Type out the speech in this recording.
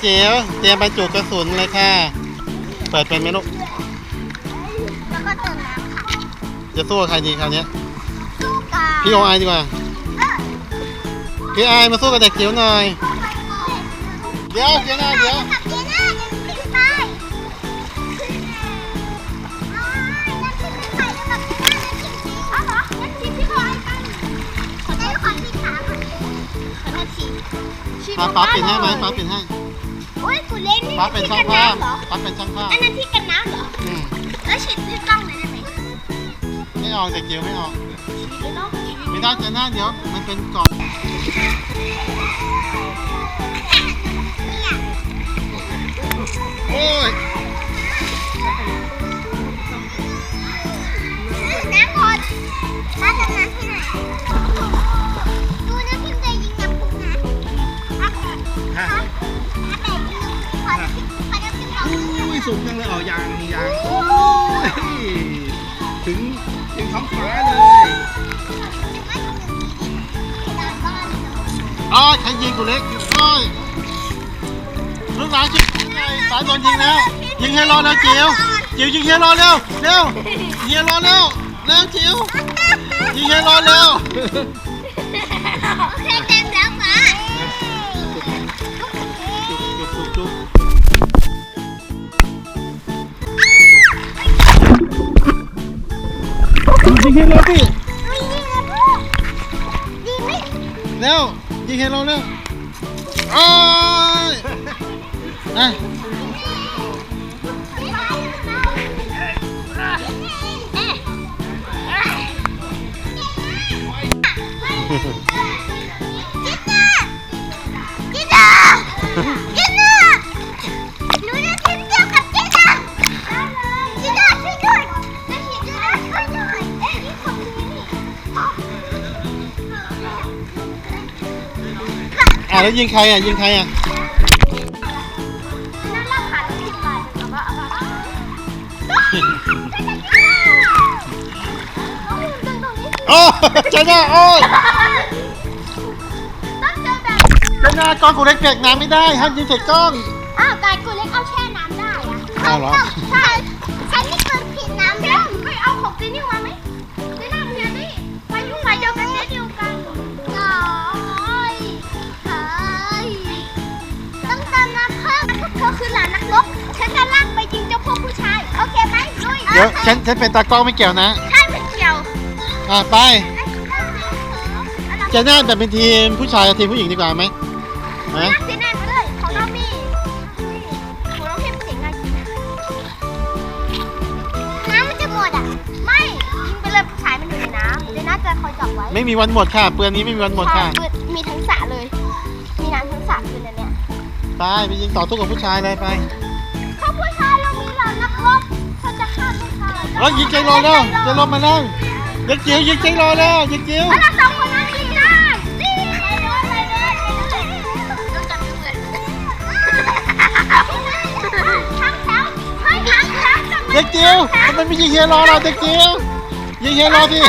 เจียวเตรียมบรรจุกระสุนเลยค่ะ เปิดเป็นไหมลูกแล้วก็เติมน้ำค่ะจะสู้กับใครดีคราวเนี้ยสู้กับพี่โอไอดีกว่าเออพี่ไอมาสู้กับเด็กจิ๋วหน่อย เดี๋ยวเดี๋ยวนะเดี๋ยวกับเจน่าจะขึ้นไปน้อยนั่นขึ้นไปแล้วกับเจน่านั่นขึ้นไปอ๋อเหรอนั่นทีมพี่บอยกันขอได้ขอทีมขาค่ะขอโทษทีชีป้าป้าปิดให้ไหมป้าปิดให้ โอ้ยกูเล่นนี่ป้าเป็นที่ช่างกันภาพน้ำเหรอป้าเป็นช่างภาพอันนั้นที่กันน้ำเหรออืมแล้วฉีดที่กล้องเลยได้ไหมไม่ออกเด็กจิ๋วไม่ออกฉีดเลยเนาะไม่ได้เจน่าเดี๋ยวมันเป็นกล่อง ยยสูงจังเลยออกยางยางโอ้ยถึงถึงท้องฟ้าเลยอ๋อใครยิงกูเล็กโอ้ยลูกหลานจิ๋วไงสายโดนยิงแล้ว ยิงให้รอแล้วจิ๋วจิ๋วยิงให้รอเร็วเร็วยิงให้รอเร็วเร็วจิ๋วยิงให้รอเร็ว ยิงให้รอพี่ไม่ยิงนะพ่อดีไหมเร็วยิงให้รอเร็วโอ้ยอะจิ แล้วยิงใครอะยิงใครอะนั่นเราผ่านที่ไปเอาว่าเอาว่าเอาดึงตรงนี้โอ้เจ้าหน้าโอ้ยต้องเจอแบบเจ้าน้ากล้องกูเล็กเด็กน้ำไม่ได้ห้ามยิงใส่กล้อง อ้าวกายกูเล็กเอาแช่น้ำได้อะเอาเหรอ ใช่ เดี๋ยวฉันฉันเป็นตากล้องไม่เกี่ยวนะ ใช่ไม่เกี่ยวอะไปเจ้าหน้าแบบเป็นทีมผู้ชายกับทีมผู้หญิงดีกว่าไหมไหมนักเจน่าเลยของน้องมี่ของน้องพิมพ์เสียงไงจริงนะน้ำมันจะหมดอะ ไม่ยิงไปเลยผู้ชายมันอยู่ในน้ำเจน่าจะคอยจับไว้ไม่มีวันหมดค่ะเปลือนนี้ไม่มีวันหมดค่ะใช่มีทั้งสระเลย มีน้ำทั้งสระคือในเนี้ยไปไปยิงต่อสู้กับผู้ชายเลยไป ผู้ชายเอ้ยยิงใจรอแล้วใจรอมาแล้วยิงจิ๋วยิงใจรอแล้วยิงจิ๋วเอาเราสองคนนั้นยิงได้นี่ไปเลยไปเลยไปเลยต้องจับมือเลยทางแถวเฮ้ยทางแถวจับมือยิงจิ๋วทำไมไม่ยิงเฮียรอเรายิงจิ๋วยิงเฮียรอสิ